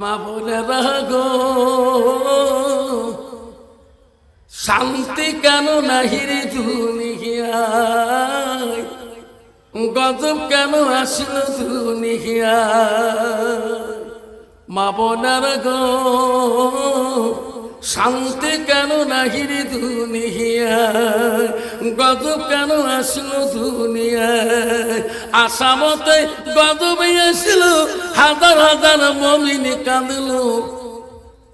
মা বোনেরা শান্তি কেন নাহিরে দুনিয়ায়? গজব কেন আসিল দুনিয়ায়? মা বোনার গো। শান্তি কেন নাহির দুনিয়ায় গজব কেন আসলো দুনিয়ায়? আসামতে গজবে আসল, হাজার হাজার মমিনী কাঁদলো।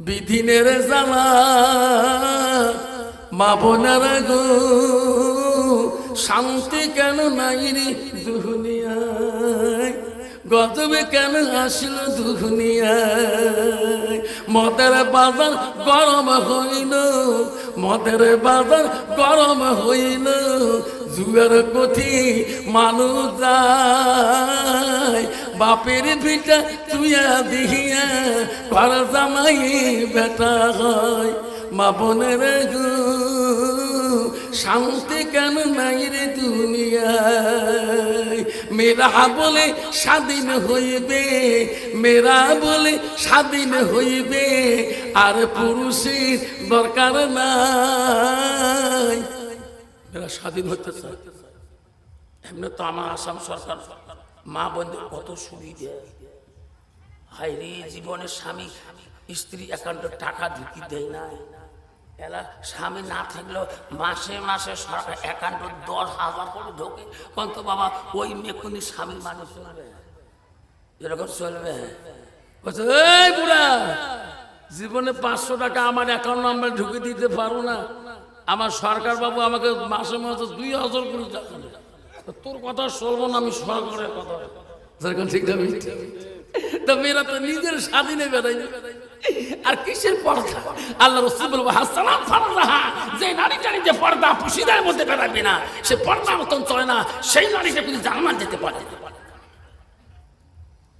বিধিনের জামা মা বোনারা গো, শান্তি কেন নাই রে দুনিয়ায়? গজবে কেন আসলো দুনিয়ায়? মদের বাজার গরম হইল, মদের বাজার গরম হইল, জুয়ার কথি মানুষ যায়। বাপের ভিটা তুইয়া দিহিয়া ঘর জামাই বেটা হয়। মা বোনের গো, শান্তি কেন নাই রে দুনিয়ায়? মেয়েরা বলে, স্বাধীন হইবে। মেয়েরা বলে, স্বাধীন হইবে। আর পুরুষের দরকার নাই। স্বাধীন হতে চায়। এমনি তো আমার আসাম সরকার, মা বন্ধু কত সুবিধে। হায় রে জীবনের স্বামী, স্ত্রী একান্ত টাকা ঢুকি দেয় না এলা স্বামী না থাকলেও মাসে মাসে সরকার অ্যাকাউন্টে দশ হাজার করে ঢোকে। কন্ত বাবা, ওই মেকুনি স্বামী মানুষ চলবে। এরকম চলবে? বলছে বুড়া, জীবনে পাঁচশো টাকা আমার অ্যাকাউন্ট নাম্বার ঢুকে দিতে পারো না। আমার সরকার বাবু আমাকে মাসে মাসে দুই হাজার করে টাকা তোর কথা শুনব না, আমি সরকারের কথা। ঠিক না তো মেয়েরা তো নিজের স্বাধীনে বেড়াই আর কিসের পর্দা? আল্লাহ রসুল বলব হাসানা ফরদাহা যে নারীটা নিজে পর্দা পুশিদার মধ্যে বেড়াবে না, সে পর্দা মতন চলে না, সেই নারীটা কিন্তু জানান যেতে পারে।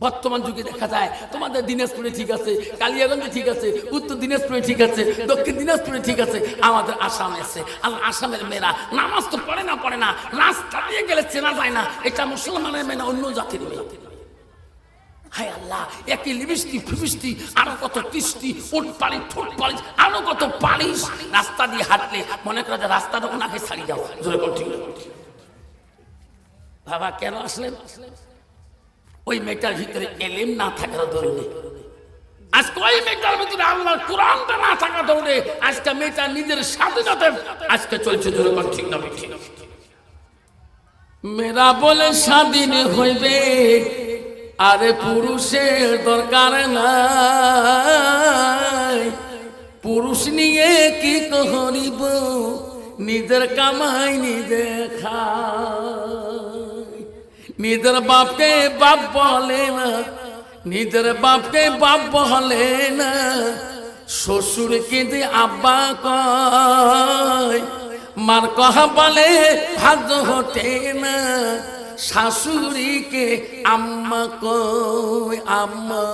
বর্তমান যুগে দেখা যায়, তোমাদের দিনাজপুরে ঠিক আছে, কালিয়াগঞ্জে ঠিক আছে, উত্তর দিনাজপুরে ঠিক আছে, দক্ষিণ দিনাজপুরে ঠিক আছে, আমাদের আসামে আছে। আর আসামের মেয়েরা নামাজ তো পড়ে না পড়ে না, রাস্তা দিয়ে গেলে চেনা যায় না, এটা মুসলমানের মেয়ে না, অন্য জাতির মেয়ে। হায় আল্লাহ আরও কত ঠোঁট পালিশ আরও কত পালিশ। রাস্তা দিয়ে হাঁটলে মনে করে যে রাস্তাটা ওনাকে ছাড়িয়ে যাও জোরে বাবা, কেন আসলেন? ওই মেয়েটার ভিতরে এলেম না থাকার দরুনে। আজকে ওই মেয়েটার ভিতরে আল্লাহর কোরআনটা না থাকা দৌড়ে আজকে মেয়েটা নিজের স্বাধীনতা আজকে চলছে। কোন ঠিক না? ঠিক মেয়েরা বলে স্বাধীন হইবে। আরে পুরুষের দরকার নাই। পুরুষ নিয়ে কি করিব? নিজের কামাই নিজে খায় নিজের বাপকে বাপ বলে না, নিজের বাপকে বাপ বলে না। শ্বশুর কিন্তু আব্বা কয় মার কহা বলে ভাজ হতে না। শাশুড়িকে আম্মা কয় আম্মা।